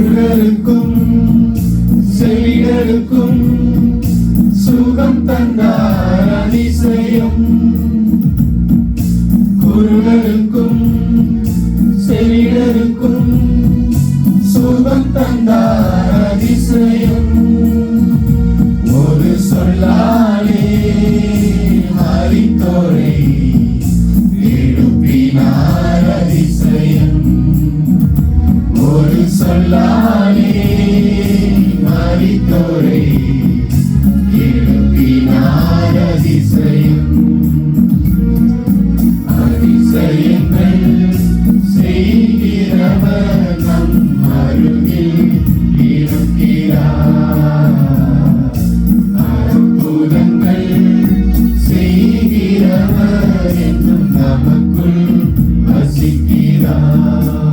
குருடருக்கும் செவிடருக்கும் சுகம் தந்தார் அதிசயம். குருடருக்கும் செவிடருக்கும் சுகம் தந்தார் அதிசயம். ஒரு சொல்லாலே கல்லாலே மறித்தோரை எழுப்பினார் அதிசயம் அதிசயங்கள் செய்கிறவர் நம் அருகில் இருக்கிறார். அற்புதங்கள் செய்கிறவர் என்றும் நமக்குள் வசிக்கிறார்.